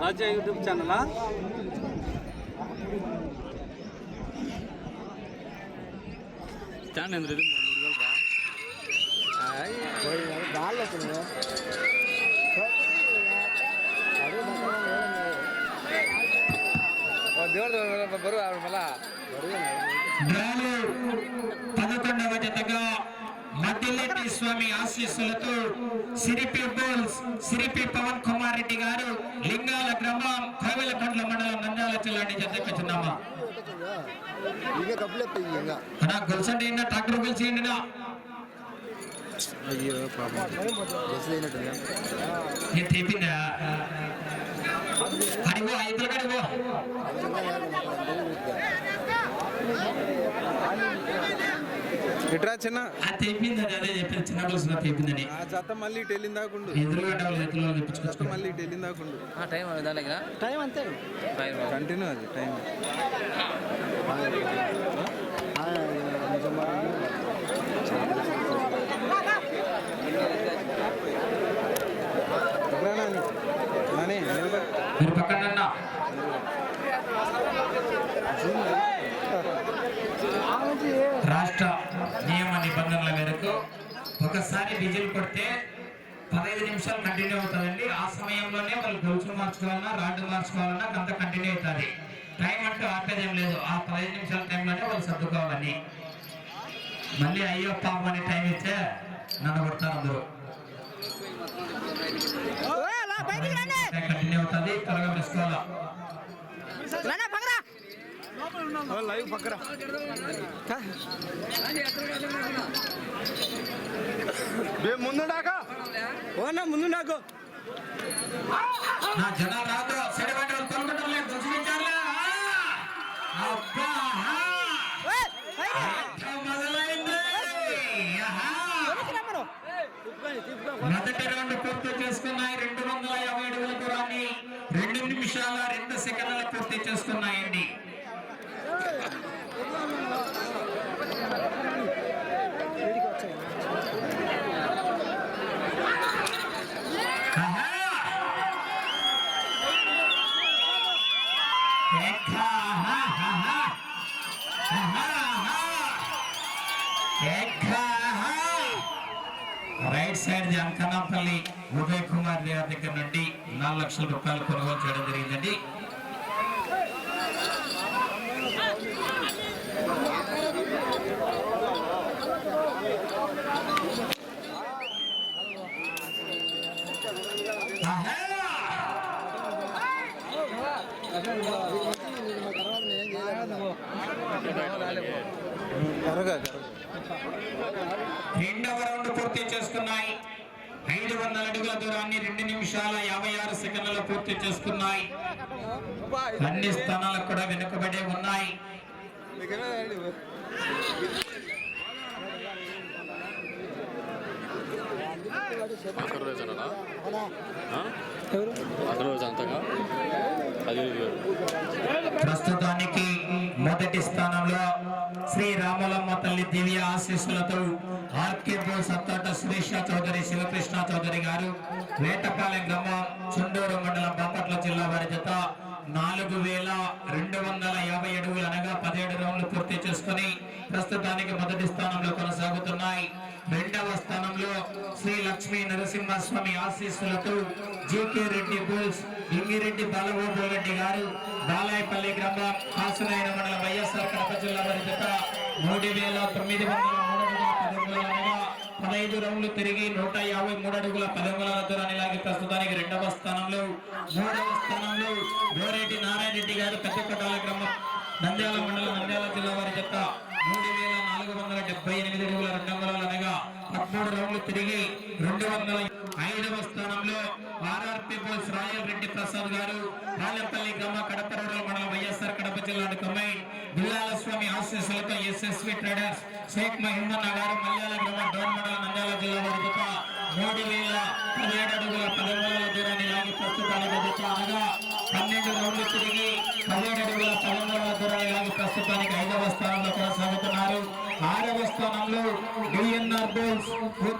ராஜா YouTube சேனலா? Stand எந்த இது ದೇವ್ರ ಬರುವ ಅವ್ರ ಮೇಲೆ ಪದಕೊಂಡ మద్దిల్లెట్టి స్వామి ఆశీస్సులతో సిరిపి బోల్స్ సిరిపి పవన్ కుమార్ రెడ్డి గారు లింగాల గ్రామం కోవెలకొండ్ల మండలం నంద్యాల జిల్లాని చెందుకున్నామా అన్నా గొలుసండి ట్రాక్టర్ పిలిచేయండి తీపిందా అడిగో ఐదులు కడిగో ఎట్రా చిన్న. తెప్పిందని అదే చెప్పిన చిన్నప్పుడు సినిమా తెప్పిందని ఆ చెత్త మళ్ళీ ఇటు వెళ్ళిన దాకుండు. ఎదురుగా మళ్ళీ ఇటు వెళ్ళిన దాకుండు. ఆ టైం అది టైం అంతే. టైం కంటిన్యూ అది టైం. ఎట్రా అన్నా. ఒకసారి డీజిల్ కొడితే పదహైదు నిమిషాలు కంటిన్యూ అవుతుందండి ఆ సమయంలోనే వాళ్ళు గొలుసులు మార్చుకోవాలన్నా రాడ్డు మార్చుకోవాలన్నా కొంత కంటిన్యూ అవుతుంది టైం అంటూ ఆపేదేం లేదు ఆ పదహైదు నిమిషాల టైంలోనే వాళ్ళు సర్దుకోవాలని మళ్ళీ అయ్యో పాపం అని టైం ఇస్తే నన్ను కొడతారు అందరూ కంటిన్యూ అవుతుంది త్వరగా వేసుకోవాలా లైవ్ పక్కరా ముందు దాకా ఓనా ముందు నాకు. నా జనాలు రాదు లేదు. అబ్బా. మొదటి రౌండ్ పూర్తి చేసుకున్నాయి. రెండు వందల యాభై అడుగుల దూరాన్ని రెండు నిమిషాల రెండు సెకండ్ల పూర్తి చేసుకున్నాయండి. రైట్ సైడ్ జంకనాపల్లి ఉదయ్ కుమార్ గారి దగ్గర నుండి నాలుగు లక్షల రూపాయలు కొనుగోలు చేయడం జరిగిందండి ఆహా! రెండవ రౌండ్ పూర్తి చేసుకున్నాయి. ఐదు వందల అడుగుల దూరాన్ని రెండు నిమిషాల యాభై ఆరు సెకండ్లలో పూర్తి చేసుకున్నాయి. అన్ని స్థానాలకు కూడా వెనుకబడే ఉన్నాయి. అక్కడ రోజు అన్నా అక్కడ రోజు అంతగా పదిహేను వేలు ప్రస్తుతానికి మొదటి స్థానంలో శ్రీ రామలమ్మ తల్లి దివ్య ఆశీస్సులతో ఆర్కే బోస్ అత్తాట సురేష చౌదరి శివకృష్ణ చౌదరి గారు వేటపాలెం గ్రామం చుండూరు మండలం బాపట్ల జిల్లా వారి జత నాలుగు వేల రెండు వందల యాభై అడుగులు అనగా పదిహేడు రౌండ్లు పూర్తి చేసుకుని ప్రస్తుతానికి మొదటి స్థానంలో కొనసాగుతున్నాయి. రెండవ స్థానంలో శ్రీ లక్ష్మీ నరసింహస్వామి ఆశీస్సులతో జీకే రెడ్డి బుల్స్ ఇంగిరెడ్డి బాలగోపాల్ రెడ్డి గారు బాలాయపల్లి గ్రామం కాసునాయన మండలం వైఎస్ఆర్ కడప జిల్లా వారి జత మూడు వేల తొమ్మిది వందల మూడు అడుగుల పదమూడు అనగా పదహైదు రౌండ్లు తిరిగి నూట యాభై మూడు అడుగుల పదమూడు దూరాన్ని లాగి ప్రస్తుతానికి రెండవ స్థానంలో మూడవ స్థానంలో గోరెడ్డి నారాయణ రెడ్డి గారు పెద్దకొట్టాల గ్రామం నంద్యాల మండలం నంద్యాల జిల్లా వారి చెత్త మూడు వేల నాలుగు వందల డెబ్బై ఎనిమిది అడుగుల రెండు అనగా పదమూడు రౌండ్లు తిరిగి రెండు వందల ఐదవ స్థానంలో RR people's royal Reddy Prasad గారు పాలెంపల్లి గ్రామ కడప రోడ్ల మండలం వైఎస్ఆర్ కడప జిల్లా కమ్మాయి బిల్లాల స్వామి ఆశీస్సులతో ఎస్ఎస్వి ట్రేడర్స్ షేక్ మహిమన్న గారు మల్యాల గ్రామ డోన్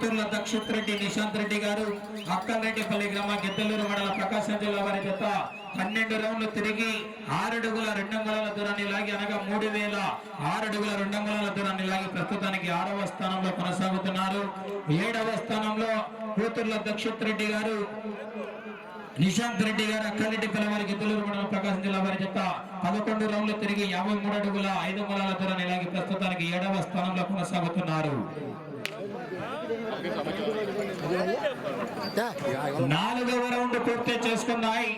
బోల్స్ దక్షిత్ రెడ్డి నిశాంత్ రెడ్డి గారు అక్కలరెడ్డిపల్లి గ్రామ గిద్దలూరు మండల ప్రకాశం జిల్లా వారి జత పన్నెండు రౌండ్లు తిరిగి ఆరడుగుల రెండు దూరాన్ని లాగి అనగా మూడు వేల ఆరడుగుల రెండు దూరాన్ని లాగి ప్రస్తుతానికి ఆరవ స్థానంలో కొనసాగుతున్నారు. ఏడవ స్థానంలో కూతుర్ల దక్షిత్ రెడ్డి గారు నిశాంత్ రెడ్డి గారు అక్కలరెడ్డి పిల్లవారి గిద్దలూరు మండలం ప్రకాశం జిల్లా వారి జత పదకొండు రౌండ్లు తిరిగి యాభై మూడు అడుగుల ఐదు మూలాల దూరాన్ని లాగి ప్రస్తుతానికి ఏడవ స్థానంలో కొనసాగుతున్నారు. నాలుగవ రౌండ్ పూర్తి చేసుకున్నాయి.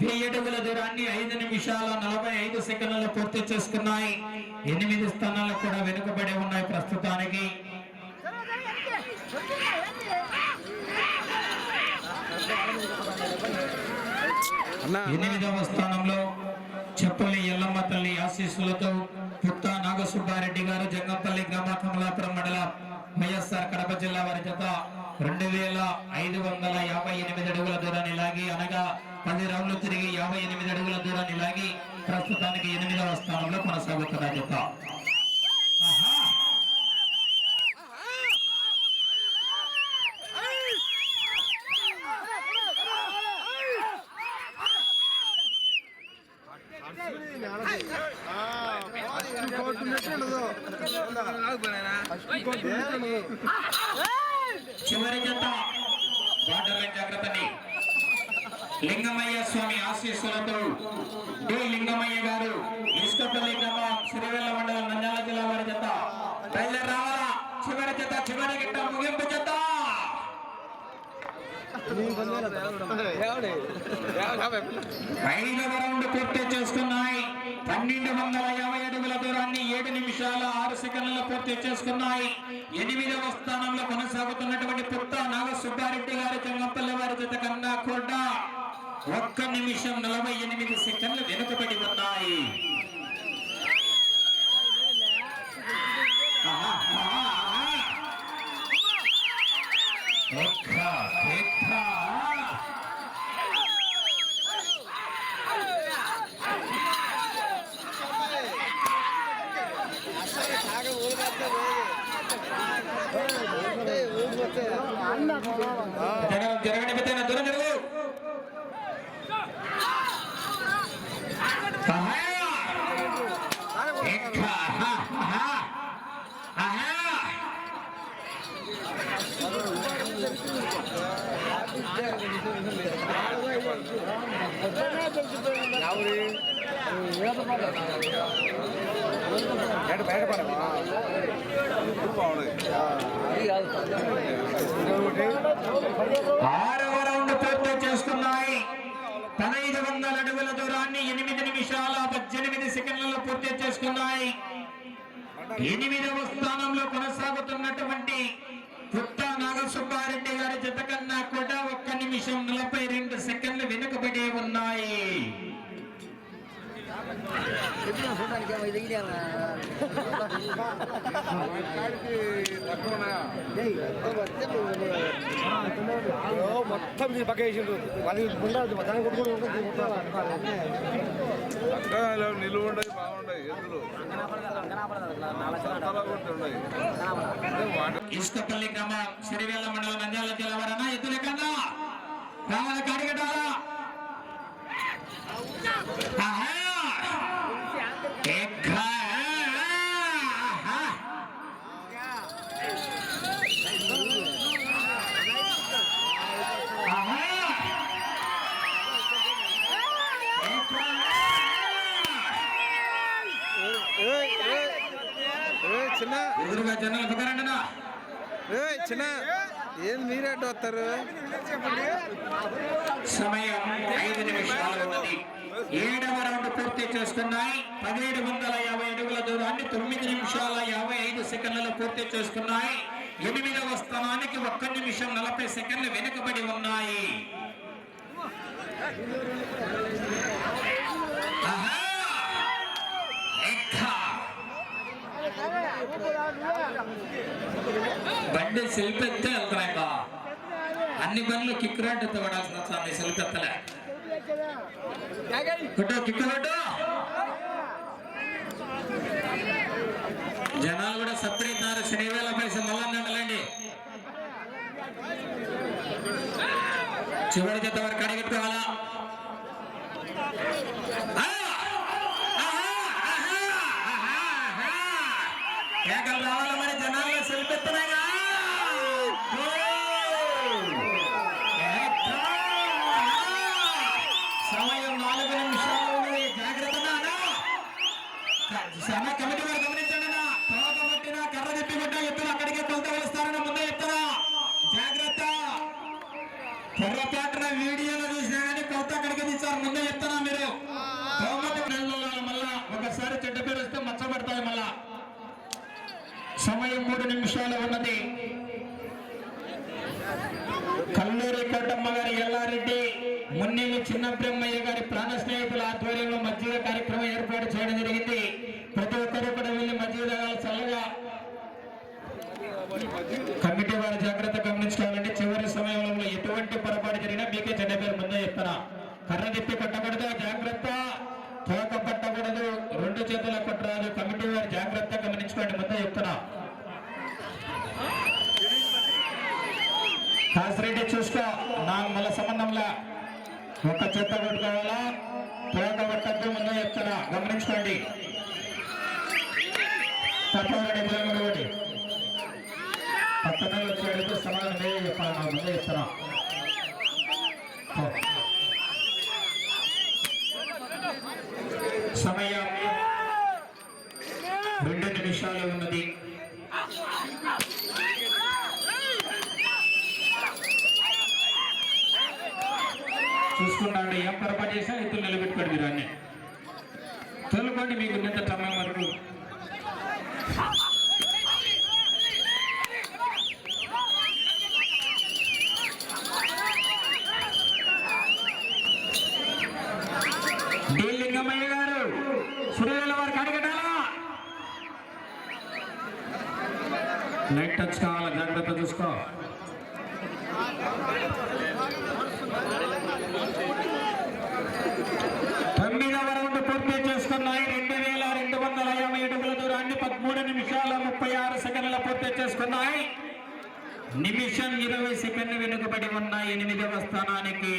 వెయ్యి దూరాన్ని ఐదు నిమిషాల నలభై ఐదు సెకండ్లలో పూర్తి చేసుకున్నాయి. ఎనిమిది స్థానాలు కూడా వెనుకబడి ఉన్నాయి ప్రస్తుతానికి. ఎనిమిదవ స్థానంలో చెప్పల్లి ఎల్లమ్మ తల్లి ఆశీస్సులతో పుత్త నాగసుబ్బారెడ్డి గారు జంగంపల్లి గ్రామ కమలాపురం మండలం కడప జిల్లా వారి చేత రెండు వేల ఐదు వందల యాభై ఎనిమిది అడుగుల దూరాన్ని లాగి అనగా పది రౌండ్లు తిరిగి యాభై ఎనిమిది అడుగుల దూరాన్ని లాగి ప్రస్తుతానికి ఎనిమిదవ స్థానంలో కొనసాగుతున్న జత. చివరి జత బార్డర్ జాగ్రత్తని లింగమయ్య స్వామి ఆశీస్సులతో డి లింగమయ్య గారు ఇసుకపల్లి గ్రామం సిరివెల్ల మండలం నంద్యాల జిల్లా వారి జత బయలుదేరి రావాలా? చివరి జత చివరి గిట్ట ముగింపు జత. ఐదవ రౌండ్ పూర్తి చేసుకున్నాయి. పన్నెండు వందల యాభై అడుగుల దూరాన్ని ఏడు నిమిషాల ఆరు సెకండ్లలో పూర్తి చేసుకున్నాయి. ఎనిమిదవ స్థానంలో కొనసాగుతున్నటువంటి పుట్ట నాగ సుబ్బారెడ్డి గారి చెంగపల్లి వారి జత కన్నా కూడా ఒక్క నిమిషం నలభై ఎనిమిది సెకండ్లు వెనుకబడి ఉన్నాయి. ఆహా, ఆహా, ఆహా. దూరం జరుగు ఆహా! ఆరవ రౌండ్ పూర్తి చేసుకున్నాయి. పదహైదు వందల అడుగుల దూరాన్ని ఎనిమిది నిమిషాల పద్దెనిమిది సెకండ్లలో పూర్తి చేసుకున్నాయి. ఎనిమిదవ స్థానంలో కొనసాగుతున్నటువంటి పుట్ట నాగసుబ్బారెడ్డి గారి జత కన్నా కూడా ఒక్క నిమిషం నలభై రెండు సెకండ్లు వెనుకబడి ఉన్నాయి మొత్తం దీని పక్క వేసిండ్రు వాళ్ళు ఉండదు దాన్ని కొట్టుకుని ఉంటుంది అక్కడ నిలువ ఎద్దులు ఇసుకపల్లి గ్రామం సిరివేల మండలం నంద్యాల జిల్లా వారన్నా ఎత్తులు ఎక్కడన్నా రావాలి కాడిగట్టాలా ఆహా! ఎక్క! ఆహా! ఆహా! ఎక్క! చిన్న ఎదురుగా జనాలు పక్కరండినా ఏ చిన్న ఏం చేస్తారు? సమయం ఐదు నిమిషాలు ఉన్నది ఏడవ రౌండ్ పూర్తి చేసుకున్నాయి పదిహేడు వందల యాభై అడుగుల దూరాన్ని తొమ్మిది నిమిషాల యాభై ఐదు సెకండ్లలో పూర్తి చేసుకున్నాయి ఎనిమిదవ స్థానానికి ఒక్క నిమిషం నలభై సెకండ్లు వెనుకబడి ఉన్నాయి. ఆహా! బండి వెళ్తున్నాయి అన్ని పనులు కిక్ రాడ్డుతో పడాల్సిన స్వామి సులకత్తలే జనాలు కూడా సప్పడితారు శనివేళ పైస మళ్ళండి చివరి చేత వారికి అడిగిపోవాలా కేకలు రావాలా మరి జనాలు? సార్ ముందే చెప్తున్నా మీరు. మళ్ళా ఒకసారి చెడ్డ పేరు వస్తే మచ్చబడతాయి మళ్ళా. సమయం మూడు నిమిషాలు ఉన్నది. కల్లూరి కోటమ్మ గారి ఎల్లారెడ్డి మున్నేమి చిన్న బ్రహ్మయ్య గారి ప్రాణ స్నేహితుల ఆధ్వర్యంలో మధ్యలో కార్యక్రమం ఏర్పాటు చేయడం జరిగింది. ప్రతి ఒక్కరూ కూడా వెళ్ళి మధ్యలో చల్లగా. కమిటీ వారు జాగ్రత్త గమనించుకోవాలంటే చివరి సమయంలో ఎటువంటి పొరపాటు జరిగినా మీకే చెడ్డ పేరు ముందే చెప్తారా కర్ర తిప్పి కొట్టకూడదు జాగ్రత్త. తోక పట్టకూడదు రెండు చేతుల కొట్టరాదు. కమిటీ వారు జాగ్రత్త గమనించుకోండి ముందే చెప్తున్నా. కాసిరెడ్డి చూసుకో నా మల సంబంధంలో ఒక చెత్త కొట్టుకోవాలా? తోక పట్టద్దు ముందే చెప్తున్నా. గమనించుకోండి. తప్పవరండి పక్కన వచ్చేటప్పుడు సమాధానం చెప్పాలి నా ముందే చెప్తున్నా. సమయం రెండు నిమిషాలు ఉన్నది. చూసుకున్నాడు ఏం పొరపాటు చేసినా ఎత్తులు నిలబెట్టుకోండి మీరు అన్ని. తొలుకోండి మీకు ఉన్నంత సమయం వరకు డి లింగమయ్య గారు సూర్యవేల వారికి అడగటాలా లైట్ టచ్ కావాలా జాగ్రత్త చూసుకో తొమ్మిదవ రౌండ్ పూర్తి చేసుకున్నాయి రెండు వేల రెండు వందల యాభై అడుగుల మూడు నిమిషాల ముప్పై ఆరు సెకండ్ల పూర్తి చేసుకున్నాయి. నిమిషం ఇరవై సెకండ్లు వెనుకబడి ఉన్న ఎనిమిదవ స్థానానికి.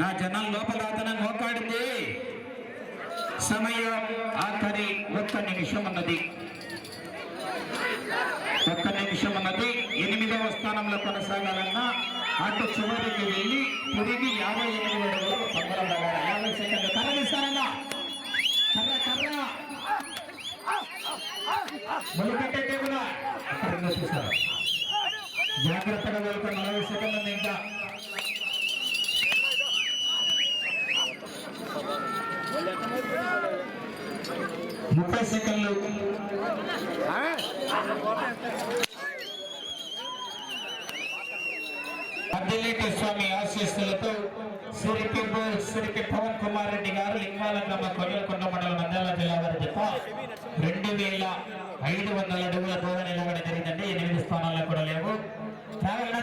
నా జనం లోపల అతను మోకాడింది సమయం ఆఖరి ఒక్క నిమిషం ఉన్నది. ఒక్క నిమిషం ఉన్నది. ఎనిమిదవ స్థానంలో కొనసాగాలన్నా అటు చివరికి వెళ్ళి తిరిగి యాభై ఎనిమిది అడుగులు తొందర యాభై సెకండ్లు తరలిస్తారన్నా మొదలుపెట్టే కూడా అక్కడ చూస్తారు. జాగ్రత్తగా వెళ్తే నలభై సెకండ్లు ఇంకా. ముప్పై సెకండ్లు. అద్దెలేటి స్వామి ఆశీస్సులతో సిరికి సిరికి పవన్ కుమార్ రెడ్డి గారు లింగాల గ్రామ కొయ్యలకొండ మండలం నంద్యాల జిల్లా వారి జత రెండు వేల ఐదు వందల అడుగుల దూరం నిలబడి జరిగిందండి. ఎనిమిది స్థానాల్లో కూడా లేవు. రావాలన్నా